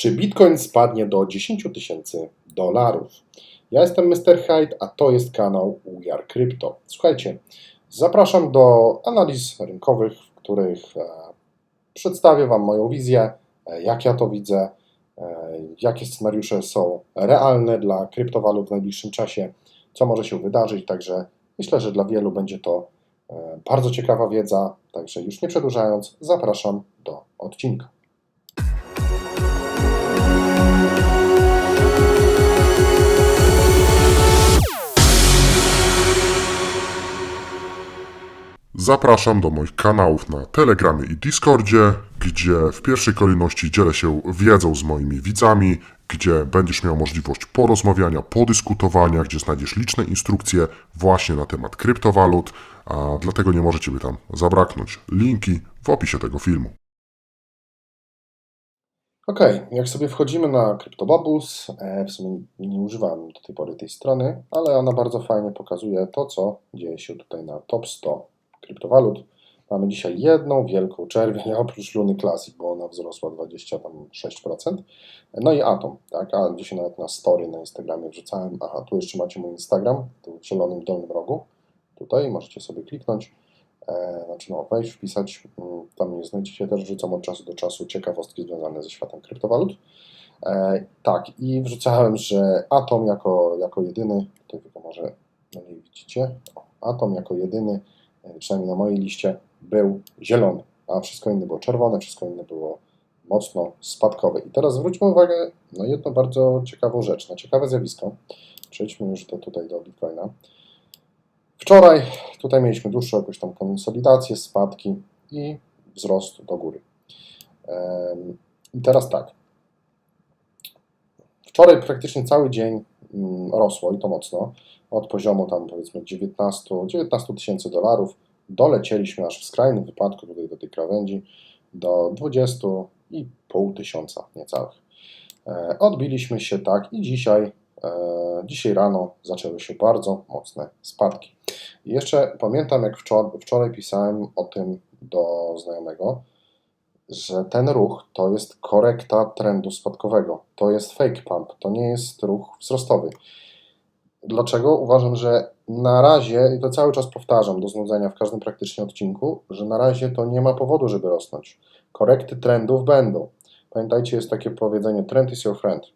Czy Bitcoin spadnie do 10 tysięcy dolarów? Ja jestem Mr. Hyde, a to jest kanał Are Crypto. Słuchajcie, zapraszam do analiz rynkowych, w których e, przedstawię Wam moją wizję, e, jak ja to widzę, e, jakie scenariusze są realne dla kryptowalut w najbliższym czasie, co może się wydarzyć. Także myślę, że dla wielu będzie to bardzo ciekawa wiedza. Także już nie przedłużając, zapraszam do odcinka. Zapraszam do moich kanałów na Telegramie i Discordzie, gdzie w pierwszej kolejności dzielę się wiedzą z moimi widzami, gdzie będziesz miał możliwość porozmawiania, podyskutowania, gdzie znajdziesz liczne instrukcje właśnie na temat kryptowalut, a dlatego nie może Ciebie tam zabraknąć. Linki w opisie tego filmu. Ok, jak sobie wchodzimy na CryptoBubbles, e, w sumie nie używałem do tej pory tej strony, ale ona bardzo fajnie pokazuje to, co dzieje się tutaj na top 100 kryptowalut. Mamy dzisiaj jedną wielką czerwień, oprócz Luny Classic, bo ona wzrosła 26%. No i Atom, tak, a dzisiaj nawet na story na Instagramie wrzucałem. Aha, tu jeszcze macie mój Instagram, tu w zielonym dolnym rogu. Tutaj możecie sobie kliknąć, e, znaczy no, wejść, wpisać, mm, tam mnie znajdziecie, też wrzucam od czasu do czasu ciekawostki związane ze światem kryptowalut. E, tak, i wrzucałem, że Atom jako, jako jedyny, tutaj tylko może no nie widzicie, o, Atom jako jedyny, przynajmniej na mojej liście, był zielony, a wszystko inne było czerwone, wszystko inne było mocno spadkowe. I teraz zwróćmy uwagę na jedną bardzo ciekawą rzecz, na ciekawe zjawisko. Przejdźmy już do, tutaj do Bitcoina. Wczoraj tutaj mieliśmy dłuższą jakąś tam konsolidację, spadki i wzrost do góry. I teraz tak. Wczoraj praktycznie cały dzień mm, rosło i to mocno. Od poziomu tam powiedzmy 19 19 tysięcy dolarów dolecieliśmy aż w skrajnym wypadku tutaj do tej krawędzi do 20,5 tysiąca niecałych. E, Odbiliśmy się tak i dzisiaj, e, dzisiaj rano zaczęły się bardzo mocne spadki. I jeszcze pamiętam, jak wczoraj, wczoraj pisałem o tym do znajomego, że ten ruch to jest korekta trendu spadkowego. To jest fake pump, to nie jest ruch wzrostowy. Dlaczego? Uważam, że na razie, i to cały czas powtarzam do znudzenia w każdym praktycznie odcinku, że na razie to nie ma powodu, żeby rosnąć. Korekty trendów będą. Pamiętajcie, jest takie powiedzenie: trend is your friend.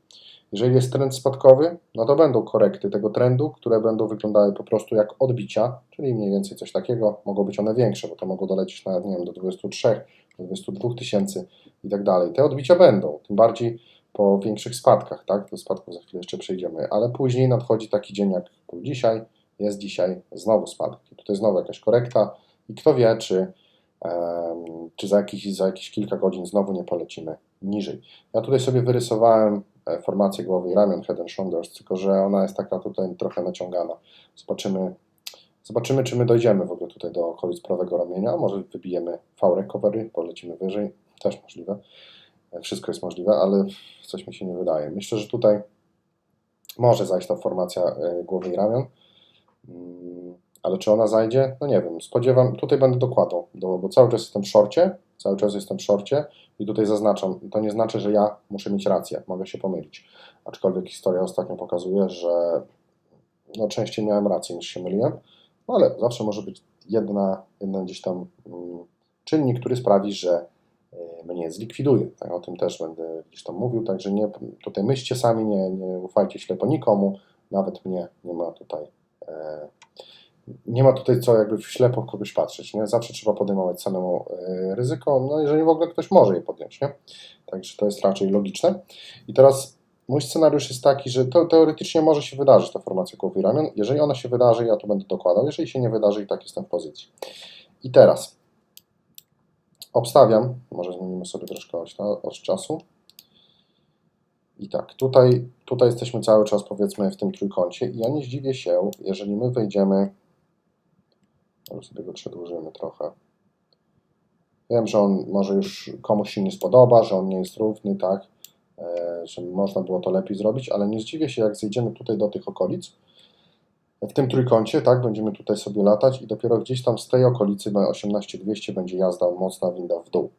Jeżeli jest trend spadkowy, no to będą korekty tego trendu, które będą wyglądały po prostu jak odbicia, czyli mniej więcej coś takiego. Mogą być one większe, bo to mogą dolecieć nawet, nie wiem, do 23, do 22 tysięcy i tak dalej. Te odbicia będą, tym bardziej po większych spadkach, tak? Do spadków za chwilę jeszcze przejdziemy, ale później nadchodzi taki dzień jak był dzisiaj, jest dzisiaj znowu spadki. Tutaj znowu jakaś korekta i kto wie, czy, em, czy za, jakiś, za jakieś kilka godzin znowu nie polecimy niżej. Ja tutaj sobie wyrysowałem e, formację głowy i ramion Head and Shoulders, tylko że ona jest taka tutaj trochę naciągana. Zobaczymy, zobaczymy czy my dojdziemy w ogóle tutaj do okolic prawego ramienia, może wybijemy V-recovery, polecimy wyżej, też możliwe. Wszystko jest możliwe, ale coś mi się nie wydaje. Myślę, że tutaj może zajść ta formacja e, głowy i ramion. Mm, Ale czy ona zajdzie? No nie wiem. Spodziewam, tutaj będę dokładał, do, bo cały czas jestem w szorcie, cały czas jestem w szorcie i tutaj zaznaczam, to nie znaczy, że ja muszę mieć rację, mogę się pomylić. Aczkolwiek historia ostatnio pokazuje, że no, częściej miałem rację niż się myliłem, no ale zawsze może być jedna, jedna gdzieś tam mm, czynnik, który sprawi, że mnie zlikwiduje. Tak, o tym też będę gdzieś tam mówił, także nie, tutaj myślcie sami, nie, nie ufajcie ślepo nikomu, nawet mnie nie ma tutaj e, nie ma tutaj co jakby w ślepo kogoś patrzeć, nie? Zawsze trzeba podejmować samemu e, ryzyko, no jeżeli w ogóle ktoś może je podjąć, nie? Także to jest raczej logiczne. I teraz mój scenariusz jest taki, że to teoretycznie może się wydarzyć ta formacja głowy ramion. Jeżeli ona się wydarzy, ja to będę dokładał. Jeżeli się nie wydarzy, i tak jestem w pozycji. I teraz obstawiam, może zmienimy sobie troszkę oś, oś czasu. I tak, tutaj, tutaj jesteśmy cały czas powiedzmy w tym trójkącie i ja nie zdziwię się, jeżeli my wejdziemy, może sobie go przedłużymy trochę. Wiem, że on może już komuś się nie spodoba, że on nie jest równy, tak, e, że można było to lepiej zrobić, ale nie zdziwię się, jak zejdziemy tutaj do tych okolic, w tym trójkącie, tak, będziemy tutaj sobie latać i dopiero gdzieś tam z tej okolicy 18200 będzie jazda mocna winda w dół.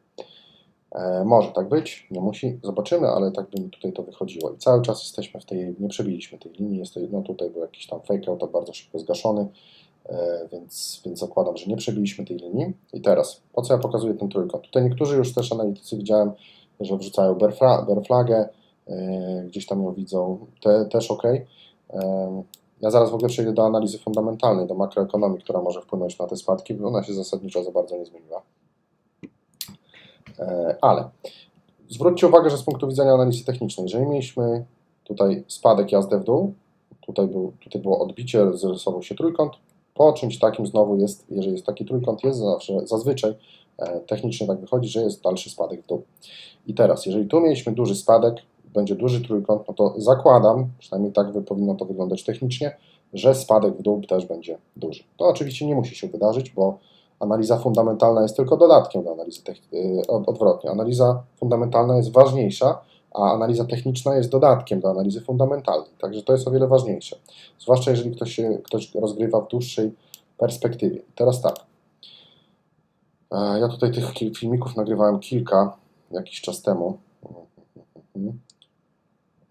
E, może tak być, nie musi, zobaczymy, ale tak by mi tutaj to wychodziło. I cały czas jesteśmy w tej, nie przebiliśmy tej linii, jest to, no tutaj był jakiś tam fake out, bardzo szybko zgaszony, e, więc, więc zakładam, że nie przebiliśmy tej linii. I teraz, po co ja pokazuję ten trójkąt? Tutaj niektórzy już też analitycy widziałem, że wrzucają bear, fra, bear flagę, e, gdzieś tam ją widzą, te, też ok. E, ja zaraz w ogóle przejdę do analizy fundamentalnej, do makroekonomii, która może wpłynąć na te spadki, bo ona się zasadniczo za bardzo nie zmieniła. E, Ale zwróćcie uwagę, że z punktu widzenia analizy technicznej, jeżeli mieliśmy tutaj spadek jazdę w dół, tutaj, był, tutaj było odbicie, zarysował się trójkąt, po czymś takim znowu jest, jeżeli jest taki trójkąt, jest zawsze, zazwyczaj e, technicznie tak wychodzi, że jest dalszy spadek w dół. I teraz, jeżeli tu mieliśmy duży spadek, będzie duży trójkąt, no to zakładam, przynajmniej tak powinno to wyglądać technicznie, że spadek w dół też będzie duży. To oczywiście nie musi się wydarzyć, bo analiza fundamentalna jest tylko dodatkiem do analizy technicznej, odwrotnie. Analiza fundamentalna jest ważniejsza, a analiza techniczna jest dodatkiem do analizy fundamentalnej. Także to jest o wiele ważniejsze. Zwłaszcza jeżeli ktoś, ktoś rozgrywa w dłuższej perspektywie. Teraz tak. E, Ja tutaj tych filmików nagrywałem kilka jakiś czas temu.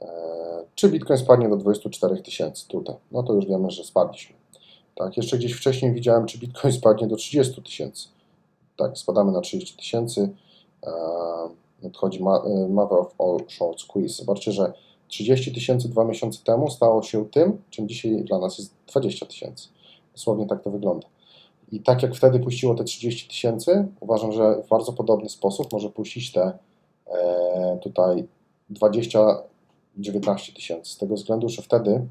E, Czy Bitcoin spadnie do 24 tysięcy tutaj? No to już wiemy, że spadliśmy. Tak, jeszcze gdzieś wcześniej widziałem, czy Bitcoin spadnie do 30 tysięcy. Tak, spadamy na 30 tysięcy. E, Nadchodzi e, of All Short Squeeze. Zobaczcie, że 30 tysięcy dwa miesiące temu stało się tym, czym dzisiaj dla nas jest 20 tysięcy. Dosłownie tak to wygląda. I tak jak wtedy puściło te 30 tysięcy, uważam, że w bardzo podobny sposób może puścić te e, tutaj 20, 19 tysięcy. Z tego względu, że wtedy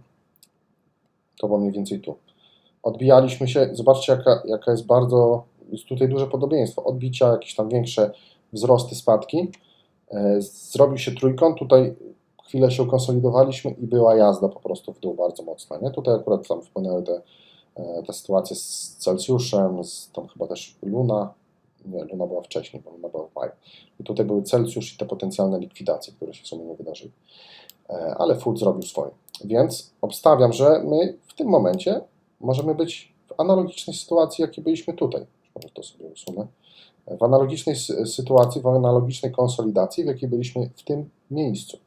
to było mniej więcej tu. Odbijaliśmy się, zobaczcie jaka, jaka jest bardzo, jest tutaj duże podobieństwo. Odbicia, jakieś tam większe wzrosty, spadki. E, Zrobił się trójkąt, tutaj chwilę się konsolidowaliśmy i była jazda po prostu w dół bardzo mocna. Nie? Tutaj akurat tam wpłynęły te, e, te sytuacje z Celsjuszem, z tam chyba też Luna. Nie, Luna była wcześniej, bo Luna była w maju. I tutaj były Celsjusz i te potencjalne likwidacje, które się w sumie nie wydarzyły. E, Ale Food zrobił swoje. Więc obstawiam, że my w tym momencie możemy być w analogicznej sytuacji, jakiej byliśmy tutaj. Może to sobie usunę. W analogicznej sy- sytuacji, w analogicznej konsolidacji, w jakiej byliśmy w tym miejscu.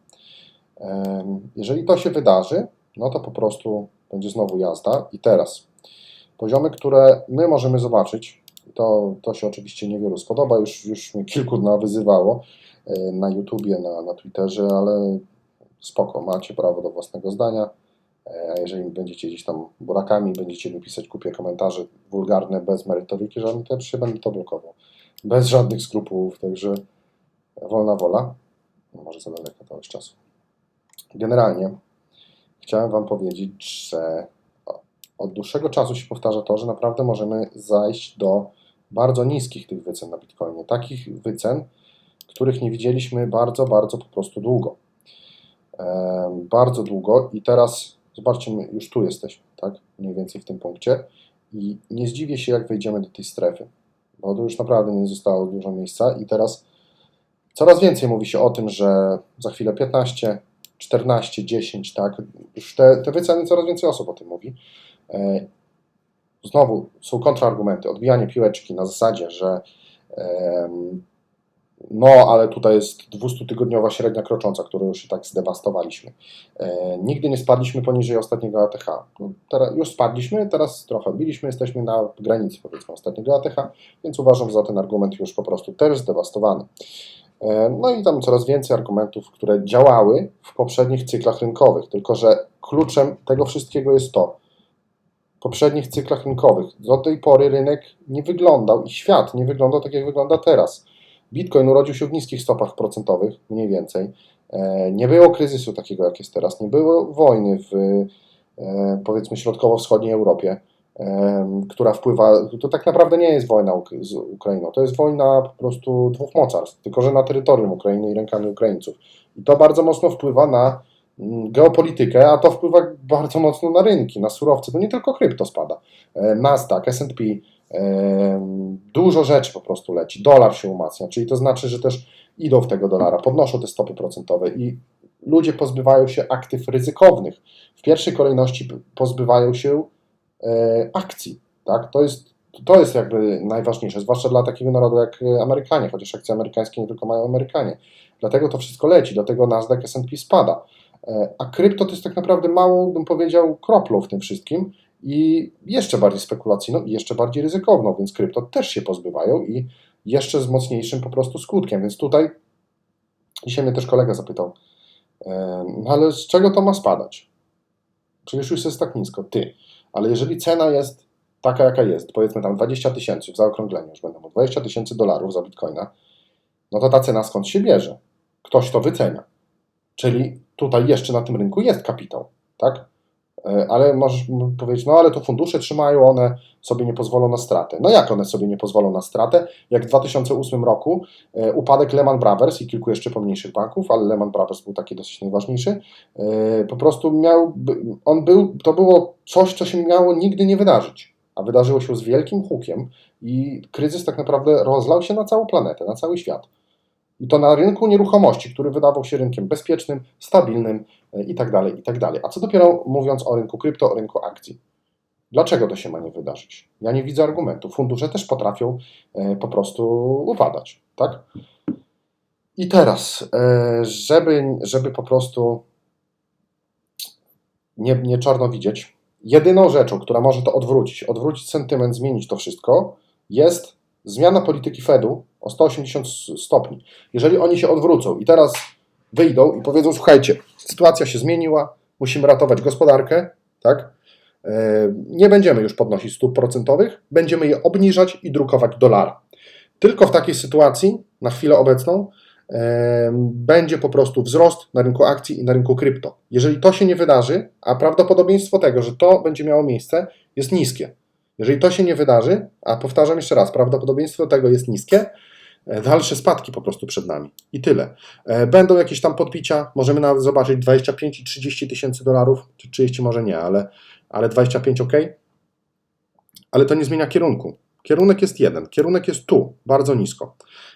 Em, Jeżeli to się wydarzy, no to po prostu będzie znowu jazda. I teraz poziomy, które my możemy zobaczyć, to, to się oczywiście niewielu spodoba, już, już kilku nawyzywało e, na YouTubie, na, na Twitterze, ale spoko, macie prawo do własnego zdania. E, A jeżeli będziecie gdzieś tam burakami, będziecie mi pisać kupie komentarze wulgarne, bez merytoryki żadnej, to ja się będę to blokował. Bez żadnych skrupułów, także wolna wola. No, Może za daleko to już czasu. Generalnie chciałem Wam powiedzieć, że od dłuższego czasu się powtarza to, że naprawdę możemy zajść do bardzo niskich tych wycen na Bitcoinie. Takich wycen, których nie widzieliśmy bardzo, bardzo po prostu długo. Bardzo długo i teraz zobaczcie, my już tu jesteśmy, tak? Mniej więcej w tym punkcie i nie zdziwię się, jak wejdziemy do tej strefy, bo tu już naprawdę nie zostało dużo miejsca i teraz coraz więcej mówi się o tym, że za chwilę 15, 14, 10, tak? Już te, te wyceny coraz więcej osób o tym mówi. E, Znowu są kontrargumenty, odbijanie piłeczki na zasadzie, że no, ale tutaj jest 200-tygodniowa średnia krocząca, którą już i tak zdewastowaliśmy. E, nigdy nie spadliśmy poniżej ostatniego ATH. Teraz, już spadliśmy, teraz trochę odbiliśmy, jesteśmy na granicy powiedzmy ostatniego ATH, więc uważam, za ten argument już po prostu też zdewastowany. E, no i tam coraz więcej argumentów, które działały w poprzednich cyklach rynkowych, tylko że kluczem tego wszystkiego jest to, w poprzednich cyklach rynkowych do tej pory rynek nie wyglądał i świat nie wyglądał tak, jak wygląda teraz. Bitcoin urodził się w niskich stopach procentowych, mniej więcej. E, Nie było kryzysu takiego, jak jest teraz. Nie było wojny w e, powiedzmy środkowo-wschodniej Europie, em, która wpływa. To tak naprawdę nie jest wojna z Ukrainą. To jest wojna po prostu dwóch mocarstw, tylko że na terytorium Ukrainy i rękami Ukraińców. I to bardzo mocno wpływa na mm, geopolitykę, a to wpływa bardzo mocno na rynki, na surowce. To nie tylko krypto spada. E, Nasdaq, S&P, dużo rzeczy po prostu leci. Dolar się umacnia, czyli to znaczy, że też idą w tego dolara, podnoszą te stopy procentowe i ludzie pozbywają się aktyw ryzykownych. W pierwszej kolejności pozbywają się e, akcji. Tak? To jest to jest jakby najważniejsze, zwłaszcza dla takiego narodu jak Amerykanie, chociaż akcje amerykańskie nie tylko mają Amerykanie. Dlatego to wszystko leci, dlatego Nasdaq S&P spada. E, A krypto to jest tak naprawdę małą, bym powiedział, kroplą w tym wszystkim i jeszcze bardziej spekulacyjną i jeszcze bardziej ryzykowną, więc krypto też się pozbywają i jeszcze z mocniejszym po prostu skutkiem. Więc tutaj dzisiaj mnie też kolega zapytał, ale z czego to ma spadać? Przecież już jest tak nisko. Ty, ale jeżeli cena jest taka, jaka jest, powiedzmy tam 20 tysięcy w zaokrągleniu, już będą 20 tysięcy dolarów za bitcoina, no to ta cena skąd się bierze? Ktoś to wycenia. Czyli tutaj jeszcze na tym rynku jest kapitał, tak? E, Ale możesz powiedzieć, no ale to fundusze trzymają, one sobie nie pozwolą na stratę. No jak one sobie nie pozwolą na stratę? Jak w 2008 roku e, upadek Lehman Brothers i kilku jeszcze pomniejszych banków, ale Lehman Brothers był taki dosyć najważniejszy, e, po prostu miał, on był, to było coś, co się miało nigdy nie wydarzyć, a wydarzyło się z wielkim hukiem i kryzys tak naprawdę rozlał się na całą planetę, na cały świat. I to na rynku nieruchomości, który wydawał się rynkiem bezpiecznym, stabilnym i tak dalej, i tak dalej. A co dopiero mówiąc o rynku krypto, o rynku akcji. Dlaczego to się ma nie wydarzyć? Ja nie widzę argumentu. Fundusze też potrafią e, po prostu upadać, tak? I teraz, e, żeby, żeby po prostu nie, nie czarno widzieć, jedyną rzeczą, która może to odwrócić, odwrócić sentyment, zmienić to wszystko, jest zmiana polityki Fedu o 180 stopni. Jeżeli oni się odwrócą i teraz wyjdą i powiedzą, słuchajcie, sytuacja się zmieniła, musimy ratować gospodarkę, tak? E, Nie będziemy już podnosić stóp procentowych, będziemy je obniżać i drukować dolara. Tylko w takiej sytuacji, na chwilę obecną, e, będzie po prostu wzrost na rynku akcji i na rynku krypto. Jeżeli to się nie wydarzy, a prawdopodobieństwo tego, że to będzie miało miejsce, jest niskie. Jeżeli to się nie wydarzy, a powtarzam jeszcze raz, prawdopodobieństwo tego jest niskie, dalsze spadki po prostu przed nami. I tyle. E, Będą jakieś tam podbicia, możemy nawet zobaczyć 25 i 30 tysięcy dolarów, czy 30 może nie, ale, ale 25 ok. Ale to nie zmienia kierunku. Kierunek jest jeden, kierunek jest tu, bardzo nisko.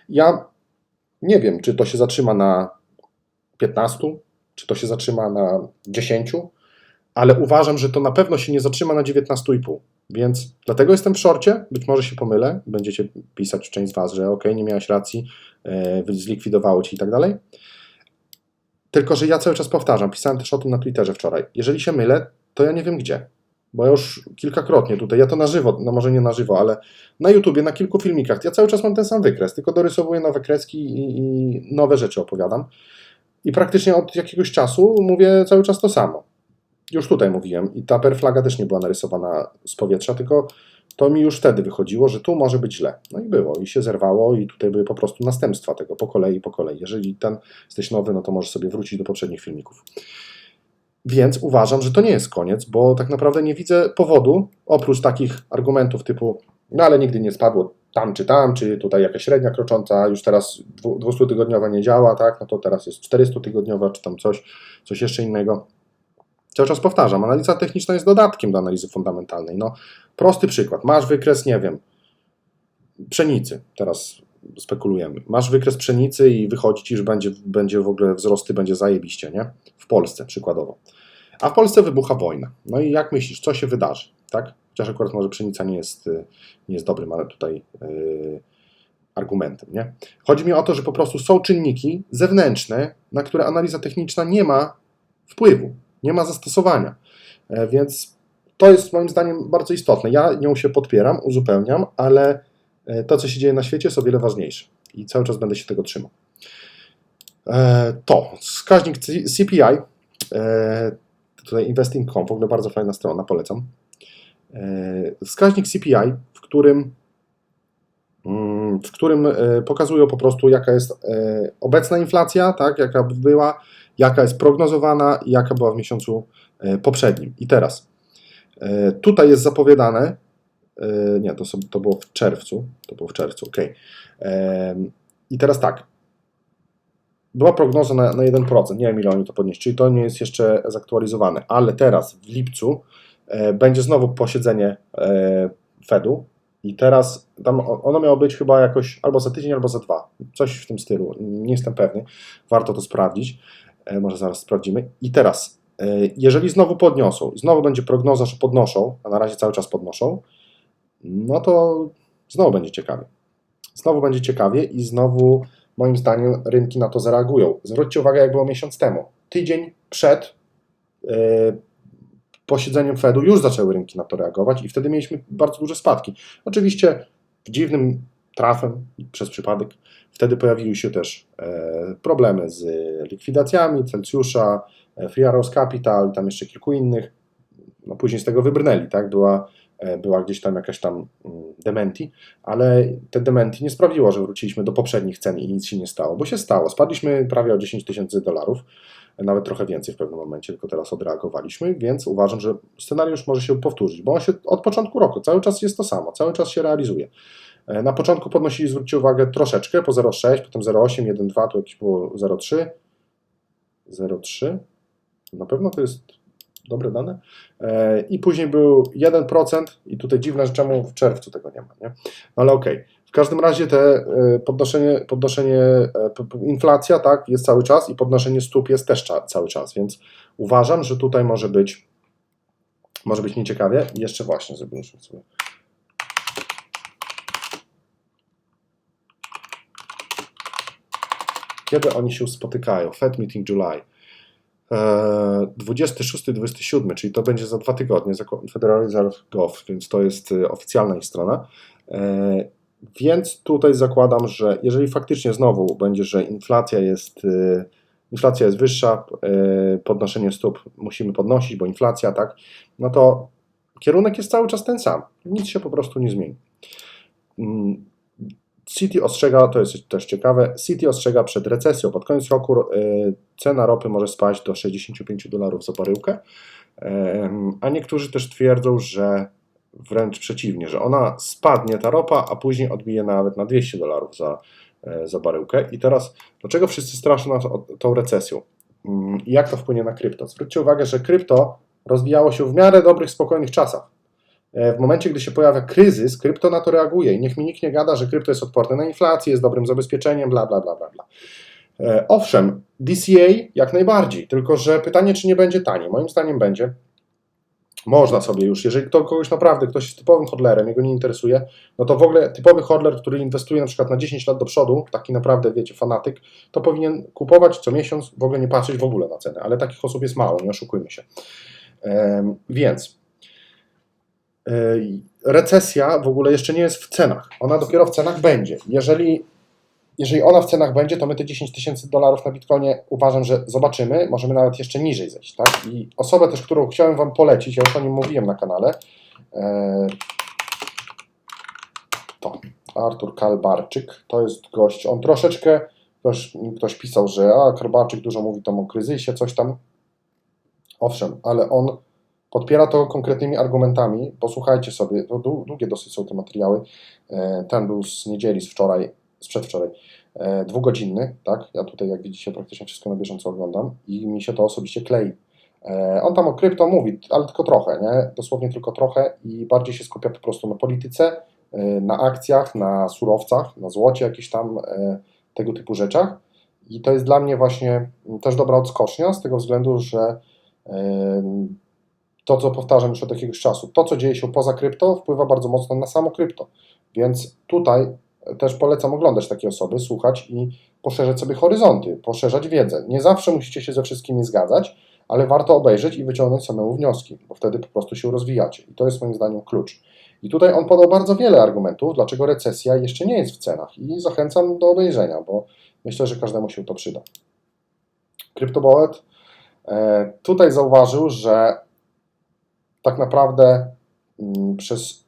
Ja nie wiem, czy to się zatrzyma na 15, czy to się zatrzyma na 10, ale uważam, że to na pewno się nie zatrzyma na 19,5. Więc dlatego jestem w szorcie, być może się pomylę, będziecie pisać część z Was, że ok, nie miałeś racji, yy, zlikwidowało Ci i tak dalej. Tylko, że ja cały czas powtarzam, pisałem też o tym na Twitterze wczoraj. Jeżeli się mylę, to ja nie wiem gdzie. Bo ja już kilkakrotnie tutaj, ja to na żywo, no może nie na żywo, ale na YouTubie, na kilku filmikach, ja cały czas mam ten sam wykres, tylko dorysowuję nowe kreski i, i nowe rzeczy opowiadam. I praktycznie od jakiegoś czasu mówię cały czas to samo już tutaj mówiłem, i ta perflaga też nie była narysowana z powietrza, tylko to mi już wtedy wychodziło, że tu może być źle. No i było, i się zerwało, i tutaj były po prostu następstwa tego, po kolei, po kolei. Jeżeli ten jesteś nowy, no to możesz sobie wrócić do poprzednich filmików. Więc uważam, że to nie jest koniec, bo tak naprawdę nie widzę powodu, oprócz takich argumentów typu, no ale nigdy nie spadło tam czy tam, czy tutaj jakaś średnia krocząca, już teraz 200-tygodniowa nie działa, tak, no to teraz jest 400-tygodniowa, czy tam coś, coś jeszcze innego. Cały czas powtarzam, analiza techniczna jest dodatkiem do analizy fundamentalnej. No, prosty przykład. Masz wykres, nie wiem, pszenicy, teraz spekulujemy. Masz wykres pszenicy i wychodzi ci, że będzie, będzie w ogóle wzrosty, będzie zajebiście, nie? W Polsce przykładowo. A w Polsce wybucha wojna. No i jak myślisz, co się wydarzy, tak? Chociaż akurat może pszenica nie jest, y, nie jest dobrym, ale tutaj yy, argumentem, nie? Chodzi mi o to, że po prostu są czynniki zewnętrzne, na które analiza techniczna nie ma wpływu nie ma zastosowania. E, Więc to jest moim zdaniem bardzo istotne. Ja nią się podpieram, uzupełniam, ale e, to, co się dzieje na świecie, jest o wiele ważniejsze i cały czas będę się tego trzymał. E, To wskaźnik CPI, tutaj investing.com, w ogóle bardzo fajna strona, polecam. Wskaźnik CPI, w którym mm, w którym pokazują po prostu, jaka jest obecna inflacja, tak, jaka była, jaka jest prognozowana i jaka była w miesiącu poprzednim. I teraz tutaj jest zapowiadane, nie, to, to było w czerwcu, to było w czerwcu, ok. I teraz tak, była prognoza na, na 1%, nie wiem ile oni to podnieść, czyli to nie jest jeszcze zaktualizowane, ale teraz w lipcu będzie znowu posiedzenie Fedu. I teraz tam ono miało być chyba jakoś albo za tydzień, albo za dwa, coś w tym stylu, nie jestem pewny, warto to sprawdzić. Może zaraz sprawdzimy. I teraz, jeżeli znowu podniosą, znowu będzie prognoza, że podnoszą, a na razie cały czas podnoszą, no to znowu będzie ciekawie. Znowu będzie ciekawie i znowu moim zdaniem rynki na to zareagują. Zwróćcie uwagę, jak było miesiąc temu. Tydzień przed e, posiedzeniem Fedu już zaczęły rynki na to reagować i wtedy mieliśmy bardzo duże spadki. Oczywiście dziwnym trafem, przez przypadek, wtedy pojawiły się też e, problemy z likwidacjami Celsjusza, e, Free Arrows Capital tam jeszcze kilku innych. No później z tego wybrnęli, tak? Była, była gdzieś tam jakaś tam mm, dementi, ale te dementi nie sprawiło, że wróciliśmy do poprzednich cen i nic się nie stało, bo się stało. Spadliśmy prawie o 10 tysięcy dolarów, nawet trochę więcej w pewnym momencie, tylko teraz odreagowaliśmy, więc uważam, że scenariusz może się powtórzyć, bo on się od początku roku cały czas jest to samo, cały czas się realizuje. E, Na początku podnosili, zwróćcie uwagę, troszeczkę po 0,6, potem 0,8, 1,2, tu jakieś było 0,3, 0,3, na pewno to jest dobre dane. E, I później był 1% i tutaj dziwne, że czemu w czerwcu tego nie ma, nie? No ale okej. W każdym razie te e, podnoszenie, podnoszenie e, inflacja tak, jest cały czas i podnoszenie stóp jest też cały czas, więc uważam, że tutaj może być może być nieciekawie. I jeszcze właśnie zrobimy sobie kiedy oni się spotykają? Fed Meeting July. E, 26-27, czyli to będzie za dwa tygodnie, zakon- Federal Reserve Gov, więc to jest e, oficjalna ich strona. E, Więc tutaj zakładam, że jeżeli faktycznie znowu będzie, że inflacja jest, e, inflacja jest wyższa, e, podnoszenie stóp musimy podnosić, bo inflacja, tak, no to kierunek jest cały czas ten sam. Nic się po prostu nie zmieni. Mm, City ostrzega, to jest też ciekawe, City ostrzega przed recesją. Pod koniec roku e, cena ropy może spaść do 65 dolarów za baryłkę, a niektórzy też twierdzą, że wręcz przeciwnie, że ona spadnie ta ropa, a później odbije nawet na 200 dolarów za, e, za baryłkę. I teraz, dlaczego wszyscy straszą nas tą recesją? Mm, I jak to wpłynie na krypto? Zwróćcie uwagę, że krypto rozwijało się w miarę dobrych, spokojnych czasach. E, W momencie, gdy się pojawia kryzys, krypto na to reaguje i niech mi nikt nie gada, że krypto jest odporne na inflację, jest dobrym zabezpieczeniem, bla, bla, bla, bla, bla. E, Owszem, DCA jak najbardziej, tylko że pytanie, czy nie będzie taniej. Moim zdaniem będzie. Można sobie już, jeżeli to kogoś naprawdę, ktoś jest typowym hodlerem, jego nie interesuje, no to w ogóle typowy hodler, który inwestuje na przykład na 10 lat do przodu, taki naprawdę, wiecie, fanatyk, to powinien kupować co miesiąc, w ogóle nie patrzeć w ogóle na cenę, ale takich osób jest mało, nie oszukujmy się. Em, Więc recesja w ogóle jeszcze nie jest w cenach. Ona dopiero w cenach będzie. Jeżeli, jeżeli ona w cenach będzie, to my te 10 tysięcy dolarów na Bitcoinie uważam, że zobaczymy. Możemy nawet jeszcze niżej zejść. Tak? I osobę też, którą chciałem Wam polecić, ja już o nim mówiłem na kanale, yy, to Artur Kalbarczyk. To jest gość, on troszeczkę, ktoś, ktoś pisał, że a, Kalbarczyk dużo mówi tam o kryzysie, coś tam. Owszem, ale on podpiera to konkretnymi argumentami. Posłuchajcie sobie, to dłu- długie dosyć są te materiały. E, Ten był z niedzieli, z wczoraj, z przedwczoraj, e, dwugodzinny, tak? Ja tutaj, jak widzicie, praktycznie wszystko na bieżąco oglądam i mi się to osobiście klei. E, On tam o krypto mówi, ale tylko trochę, nie? Dosłownie tylko trochę i bardziej się skupia po prostu na polityce, na akcjach, na surowcach, na złocie, jakichś tam tego typu rzeczach. I to jest dla mnie właśnie też dobra odskocznia z tego względu, że to, co powtarzam już od jakiegoś czasu, to, co dzieje się poza krypto, wpływa bardzo mocno na samo krypto. Więc tutaj też polecam oglądać takie osoby, słuchać i poszerzać sobie horyzonty, poszerzać wiedzę. Nie zawsze musicie się ze wszystkimi zgadzać, ale warto obejrzeć i wyciągnąć samemu wnioski, bo wtedy po prostu się rozwijacie. I to jest moim zdaniem klucz. I tutaj on podał bardzo wiele argumentów, dlaczego recesja jeszcze nie jest w cenach i zachęcam do obejrzenia, bo myślę, że każdemu się to przyda. CryptoBallet e, tutaj zauważył, że tak naprawdę mm, przez,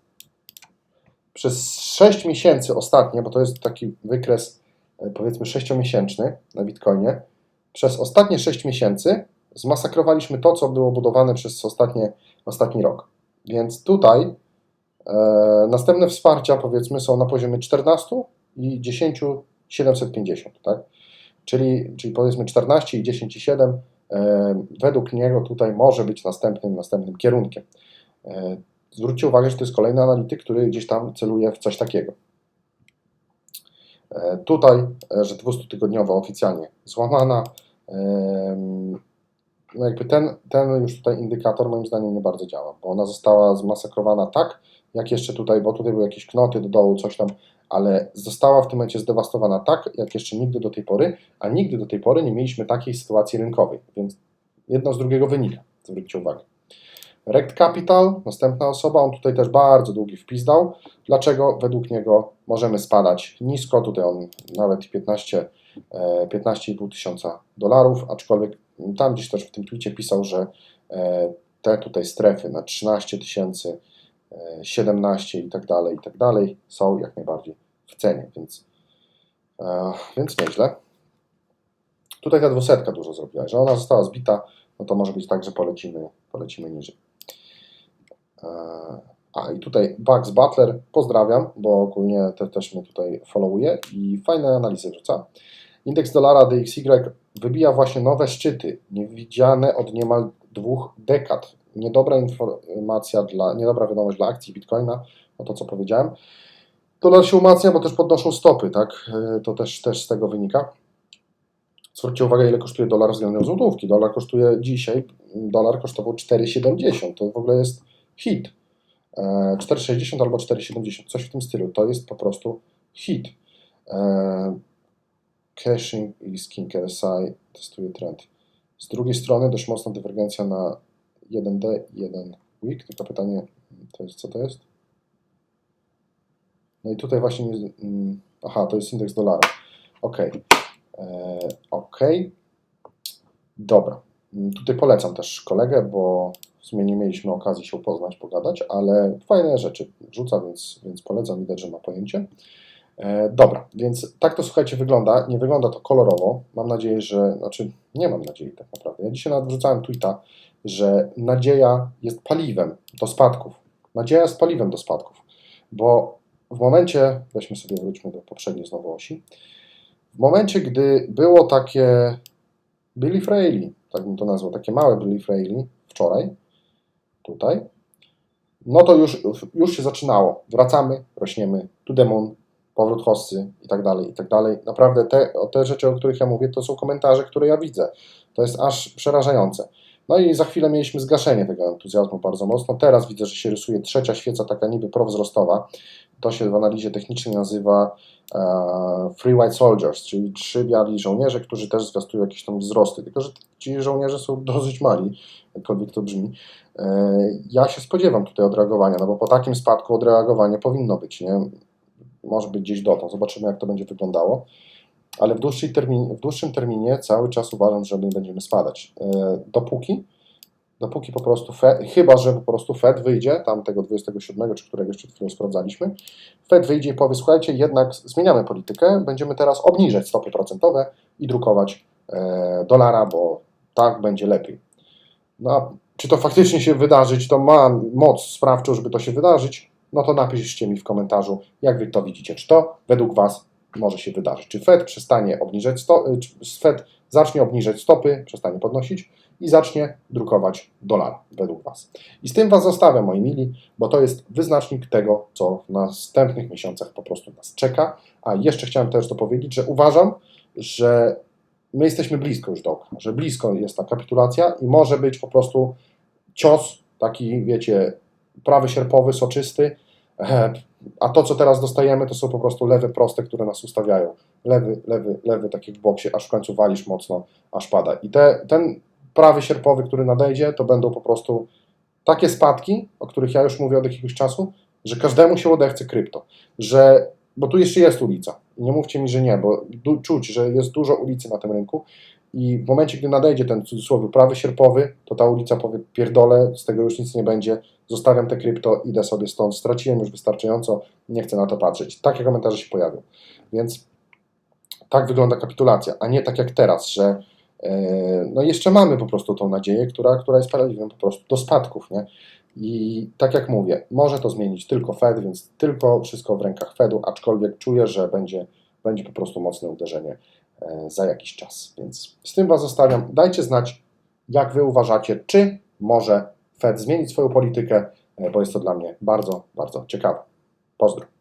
przez 6 miesięcy ostatnie, bo to jest taki wykres e, powiedzmy 6-miesięczny na Bitcoinie, przez ostatnie 6 miesięcy zmasakrowaliśmy to, co było budowane przez ostatnie, ostatni rok. Więc tutaj e, następne wsparcia powiedzmy są na poziomie 14 i 10 750, tak? Czyli, czyli powiedzmy 14 i 10 i 7 e, według niego tutaj może być następnym, następnym kierunkiem. E, Zwróćcie uwagę, że to jest kolejny analityk, który gdzieś tam celuje w coś takiego. E, Tutaj, e, że 200-tygodniowa oficjalnie złamana. No jakby ten, ten już tutaj indykator moim zdaniem nie bardzo działa, bo ona została zmasakrowana tak, jak jeszcze tutaj, bo tutaj były jakieś knoty do dołu, coś tam, ale została w tym momencie zdewastowana tak, jak jeszcze nigdy do tej pory, a nigdy do tej pory nie mieliśmy takiej sytuacji rynkowej, więc jedno z drugiego wynika, zwróćcie uwagę. Rect Capital, następna osoba, on tutaj też bardzo długi wpis dał. Dlaczego według niego możemy spadać nisko? Tutaj on nawet 15, e, 15,5 tysiąca dolarów, aczkolwiek tam gdzieś też w tym tweetie pisał, że e, te tutaj strefy na 13 tysięcy, e, 17 i tak dalej, i tak dalej są jak najbardziej w cenie, więc, e, więc nieźle. Tutaj ta dwusetka dużo zrobiła, że ona została zbita, no to może być tak, że polecimy, polecimy niżej. E, A i tutaj Bugs Butler, pozdrawiam, bo ogólnie te, też mnie tutaj followuje i fajne analizy wrzuca. Indeks dolara DXY wybija właśnie nowe szczyty, niewidziane od niemal dwóch dekad. Niedobra informacja, dla, niedobra wiadomość dla akcji Bitcoina, no to co powiedziałem. Dolar się umacnia, bo też podnoszą stopy, tak? E, To też, też z tego wynika. Zwróćcie uwagę, ile kosztuje dolar względem złotówki. Dolar kosztuje dzisiaj, dolar kosztował 4,70. To w ogóle jest hit. E, 4,60 albo 4,70, coś w tym stylu. To jest po prostu hit. E, Caching i Skin RSI testuje trend. Z drugiej strony dość mocna dywergencja na 1D i 1 week. Tylko pytanie, to jest co to jest? No i tutaj właśnie, nie, mm, aha, to jest indeks dolara. Ok. E, ok. Dobra. Mm, Tutaj polecam też kolegę, bo w sumie nie mieliśmy okazji się poznać, pogadać, ale fajne rzeczy rzuca, więc, więc polecam, widać, że ma pojęcie. E, dobra, więc tak to słuchajcie wygląda. Nie wygląda to kolorowo. Mam nadzieję, że, znaczy nie mam nadziei tak naprawdę. Ja dzisiaj nawet wrzucałem tweeta, że nadzieja jest paliwem do spadków. Nadzieja jest paliwem do spadków, bo w momencie, weźmy sobie, wróćmy do poprzedniej znowu osi, w momencie, gdy było takie Billy Fraley, tak bym to nazwał, takie małe Billy Fraley wczoraj, tutaj, no to już, już się zaczynało. Wracamy, rośniemy, to the moon, powrót hossy i tak dalej, i tak dalej. Naprawdę te, te rzeczy, o których ja mówię, to są komentarze, które ja widzę. To jest aż przerażające. No i za chwilę mieliśmy zgaszenie tego entuzjazmu bardzo mocno. Teraz widzę, że się rysuje trzecia świeca, taka niby prowzrostowa. To się w analizie technicznej nazywa e, Free White Soldiers, czyli trzy biali żołnierze, którzy też zwiastują jakieś tam wzrosty. Tylko, że ci żołnierze są dosyć mali, jakkolwiek to brzmi. E, ja się spodziewam tutaj odreagowania, no bo po takim spadku odreagowanie powinno być, nie? Może być gdzieś dotąd. Zobaczymy, jak to będzie wyglądało. Ale w, terminie, w dłuższym terminie cały czas uważam, że my będziemy spadać. E, dopóki, dopóki po prostu Fed, chyba, że po prostu Fed wyjdzie, tam tego 27, czy któregoś przed chwilą sprawdzaliśmy, Fed wyjdzie i powie, słuchajcie, jednak zmieniamy politykę, będziemy teraz obniżać stopy procentowe i drukować e, dolara, bo tak będzie lepiej. No, czy to faktycznie się wydarzyć, to ma moc sprawczą, żeby to się wydarzyć, no to napiszcie mi w komentarzu, jak wy to widzicie. Czy to według was może się wydarzyć? Czy Fed przestanie obniżać sto, czy Fed zacznie obniżać stopy, przestanie podnosić i zacznie drukować dolar według was. I z tym was zostawiam, moi mili, bo to jest wyznacznik tego, co w następnych miesiącach po prostu nas czeka. A jeszcze chciałem też dopowiedzieć, że uważam, że my jesteśmy blisko już do okna, że blisko jest ta kapitulacja i może być po prostu cios taki, wiecie, prawy sierpowy, soczysty, e, a to, co teraz dostajemy, to są po prostu lewe proste, które nas ustawiają. Lewy, lewy, lewy, taki w boksie, aż w końcu walisz mocno, aż pada. I te, ten prawy sierpowy, który nadejdzie, to będą po prostu takie spadki, o których ja już mówię od jakiegoś czasu, że każdemu się odechce krypto. Że, bo tu jeszcze jest ulica. Nie mówcie mi, że nie, bo du, czuć, że jest dużo ulicy na tym rynku. I w momencie, gdy nadejdzie ten cudzysłowie prawy sierpowy, to ta ulica powie pierdolę, z tego już nic nie będzie, zostawiam te krypto, idę sobie stąd, straciłem już wystarczająco, nie chcę na to patrzeć. Takie komentarze się pojawią. Więc tak wygląda kapitulacja, a nie tak jak teraz, że no jeszcze mamy po prostu tą nadzieję, która, która jest paliwem po prostu do spadków, nie? I tak jak mówię, może to zmienić tylko Fed, więc tylko wszystko w rękach Fedu, aczkolwiek czuję, że będzie, będzie po prostu mocne uderzenie e, za jakiś czas. Więc z tym Was zostawiam. Dajcie znać, jak Wy uważacie, czy może Fed zmienić swoją politykę, e, bo jest to dla mnie bardzo, bardzo ciekawe. Pozdro.